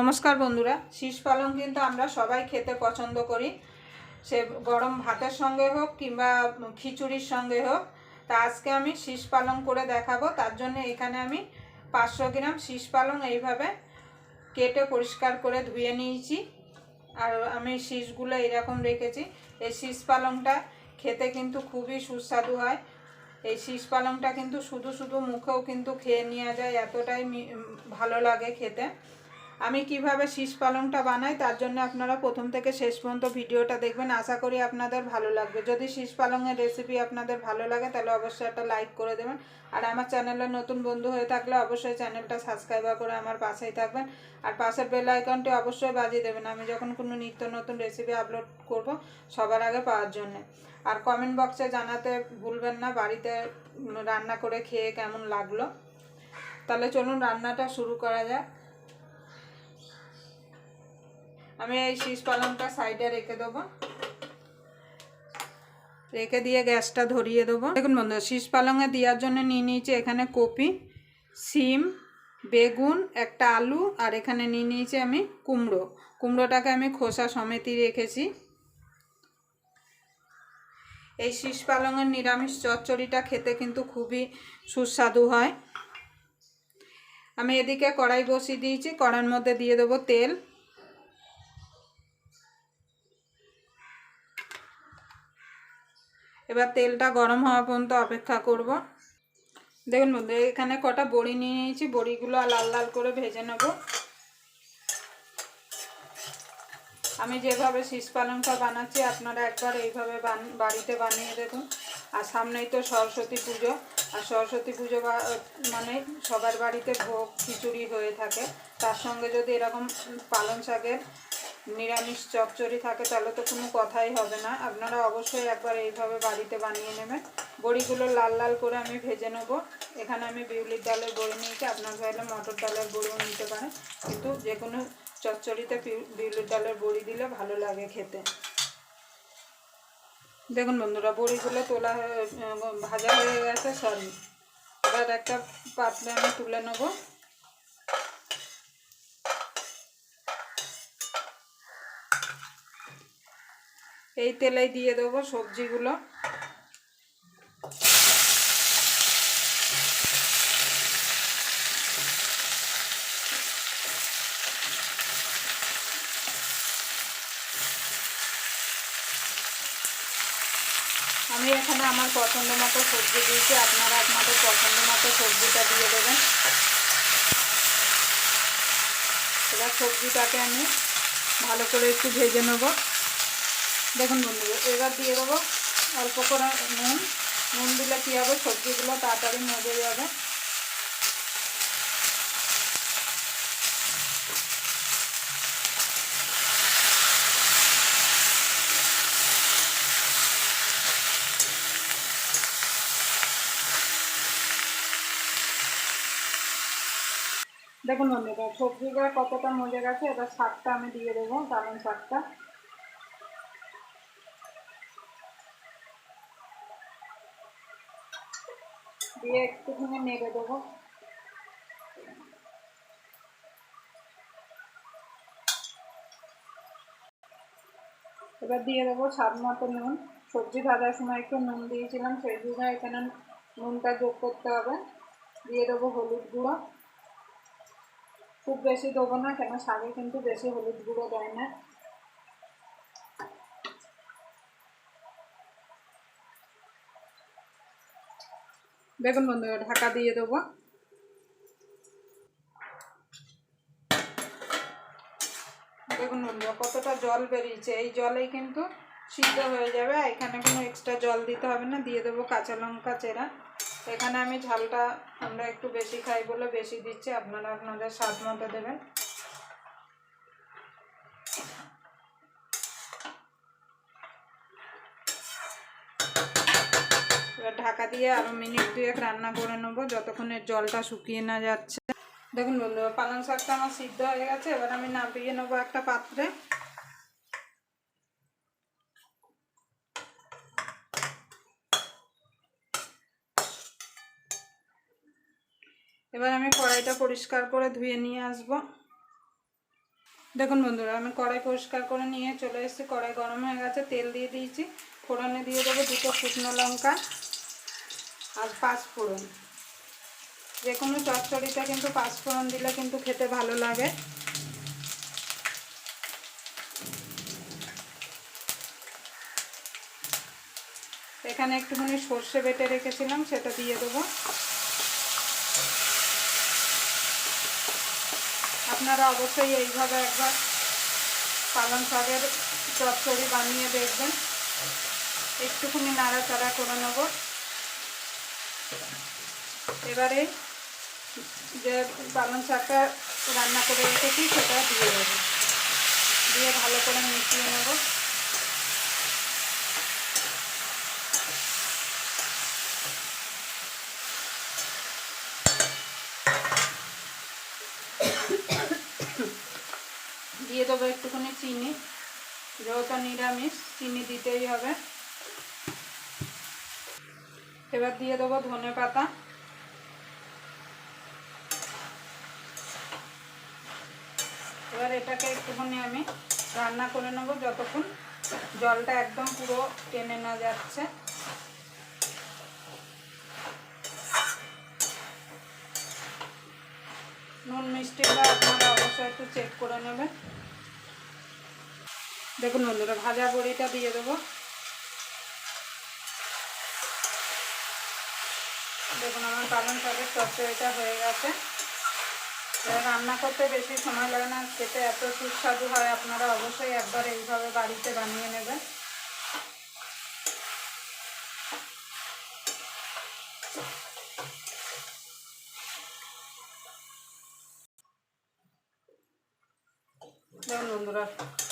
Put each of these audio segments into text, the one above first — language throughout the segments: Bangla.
নমস্কার বন্ধুরা, শীষ পালং কিন্তু আমরা সবাই খেতে পছন্দ করি। সে গরম ভাতের সঙ্গে হোক কিংবা খিচুড়ির সঙ্গে হোক, তা আজকে আমি শীষ পালং করে দেখাবো। তার জন্য এখানে আমি পাঁচশো গ্রাম শীষ পালং এইভাবে কেটে পরিষ্কার করে ধুয়ে নিয়েছি। আর আমি শীষগুলো এরকম রেখেছি। এই শীষ পালংটা খেতে কিন্তু খুবই সুস্বাদু হয়। এই শীষ পালংটা কিন্তু শুধু শুধু মুখেও কিন্তু খেয়ে নেওয়া যায়, এতটাই ভালো লাগে খেতে। আমি কীভাবে শীষ পালংটা বানাই, তার জন্য আপনারা প্রথম থেকে শেষ পর্যন্ত ভিডিওটা দেখবেন। আশা করি আপনাদের ভালো লাগবে। যদি শীষ পালংয়ের রেসিপি আপনাদের ভালো লাগে, তাহলে অবশ্যই একটা লাইক করে দেবেন। আর আমার চ্যানেলে নতুন বন্ধু হয়ে থাকলে অবশ্যই চ্যানেলটা সাবস্ক্রাইব করে আমার পাশেই থাকবেন। আর পাশের বেল আইকনটি অবশ্যই বাজিয়ে দেবেন। আমি যখন কোনো নিত্য নতুন রেসিপি আপলোড করব, সবার আগে পাওয়ার জন্য। আর কমেন্ট বক্সে জানাতে ভুলবেন না, বাড়িতে রান্না করে খেয়ে কেমন লাগল। তাহলে চলুন রান্নাটা শুরু করা যাক। আমি এই শীষ পালংটা সাইডে রেখে দেবো। রেখে দিয়ে গ্যাসটা ধরিয়ে দেবো। দেখুন বন্ধু শীষ পালংয়ে দেওয়ার জন্য নিয়ে নিয়েছি এখানে কপি, সিম, বেগুন, একটা আলু, আর এখানে নিয়ে নিয়েছি আমি কুমড়ো। কুমড়োটাকে আমি খোসা সমেতই রেখেছি। এই শীষ পালংয়ের নিরামিষ চচ্চড়িটা খেতে কিন্তু খুবই সুস্বাদু হয়। আমি এদিকে কড়াই বসিয়ে দিয়েছি, কড়ার মধ্যে দিয়ে দেবো তেল। এবার তেলটা গরম হওয়া পর্যন্ত অপেক্ষা করব। দেখুন বন্ধু, এখানে কটা বড়ি নিয়ে নিয়েছি, বড়িগুলো লাল লাল করে ভেজে নেব। আমি যেভাবে শীষ পালংটা বানাচ্ছি, আপনারা একবার এইভাবে বাড়িতে বানিয়ে দেখুন। আর সামনেই তো সরস্বতী পুজো, আর সরস্বতী পুজো মানে সবার বাড়িতে ভোগ খিচুড়ি হয়ে থাকে। তার সঙ্গে যদি এরকম পালং শাকের নিরামিষ চচ্চড়ি থাকে, তাহলে তো কোনো কথাই হবে না। আপনারা অবশ্যই একবার এইভাবে বাড়িতে বানিয়ে নেবেন। বড়িগুলো লাল লাল করে আমি ভেজে নেব। এখানে আমি বিউলির ডালের বড়ি নিয়েছি। আপনার চাইলে মটর ডালের বড়িও নিতে পারেন। কিন্তু যে কোনো চচ্চড়িতে বিউলির ডালের বড়ি দিলে ভালো লাগে খেতে। দেখুন বন্ধুরা, বড়িগুলো তোলা ভাজা হয়ে গেছে, সরি। এবার একটা পাত্রে আমি তুলে নেব। এই তেলেই দিয়ে দেবো সবজিগুলো। আমি এখানে আমার পছন্দ মতো সবজি দিয়েছি, আপনারা আপনাদের পছন্দ মতো সবজিটা দিয়ে দেবেন। এবার সবজিটাকে আমি ভালো করে একটু ভেজে নেব। দেখুন বন্ধুরা, এবার দিয়ে দেবো অল্প করে নুন। নুন দিলে কী হবে? সবজিগুলো তাড়াতাড়ি মজে যাবে। দেখুন বন্ধুরা, সবজিগুলো কতটা মজে গেছে? এবার শাকটা আমি দিয়ে দেবো পালং শাকটা। দিয়ে একটুখানি নেড়ে দেবো। এবার দিয়ে দেবো স্বাদ মতো নুন। সবজি ভাজার সময় একটু নুন দিয়েছিলাম, সেই জন্য এখানে নুনটা যোগ করতে হবে। দিয়ে দেবো হলুদ গুঁড়ো। খুব বেশি দেবো না, কেন শাকে কিন্তু বেশি হলুদ গুঁড়ো দেয় না। দেখুন বন্ধুরা ঢাকা দিয়ে দেবো। দেখুন বন্ধুরা কতটা জল বেরিয়েছে? এই জলেই কিন্তু সিদ্ধ হয়ে যাবে। এখানে কোনো এক্সট্রা জল দিতে হবে না, দিয়ে দেবো কাঁচা লঙ্কা, চেরা। এখানে আমি ঝালটা আমরা একটু বেশি খাই বলে বেশি দিচ্ছি। আপনারা আপনাদের স্বাদ মতো দেবেন এবার ঢাকা দিয়ে আরও মিনিট দুয়েক রান্না করে নেব যতক্ষণের জলটা শুকিয়ে না যাচ্ছে। দেখুন বন্ধুরা পালং শাকটা আমার সিদ্ধ হয়ে গেছে, এবার আমি নামিয়ে নেব একটা পাত্রে। এবার আমি কড়াইটা পরিষ্কার করে ধুয়ে নিয়ে আসব। দেখুন বন্ধুরা, আমি কড়াই পরিষ্কার করে নিয়ে চলে এসেছি, কড়াই গরম হয়ে গেছে, তেল দিয়ে দিয়েছি, ফোড়নে দিয়ে দেবো দুটো শুকনো লঙ্কা। আর পাঁচফোড়ন যে কোনো চচ্চড়িটা কিন্তু পাঁচফোড়ন দিলে কিন্তু খেতে ভালো লাগে। এখানে একটুখানি সর্ষে বেটে রেখেছিলাম, সেটা দিয়ে দেবো। আপনারা অবশ্যই এইভাবে একবার পালং শাকের চচ্চড়ি বানিয়ে দেখবেন। একটুখানি নাড়াচাড়া করে নেব। এবারে যে পালং শাকটা রান্না করে রেখেছি, সেটা দিয়ে দেবো। দিয়ে ভালো করে মিশিয়ে নেব। দিয়ে দেবো একটুখানি চিনি, যেহেতু নিরামিষ, চিনি দিতেই হবে। এবার দিয়ে দেবো ধনে পাতা। এবার এটাকে একটুখানি আমি রান্না করে নেব যতক্ষণ জলটা একদম পুরো টেনে না যাচ্ছে। নুন মিষ্টিটা আপনারা অবশ্যই একটু চেক করে নেবেন। দেখুন বন্ধুরা, ভাজা বড়িটা দিয়ে দেবো। দেখুন আমার পালং শাকের চচ্চড়িটা হয়ে গেছে। রান্না করতে বেশি সময় লাগে না, খেতে এত সুস্বাদু হয়, আপনারা অবশ্যই একবার এইভাবে বাড়িতে বানিয়ে নেবেন।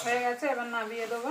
হয়ে গেছে, এবার নামিয়ে দেবো।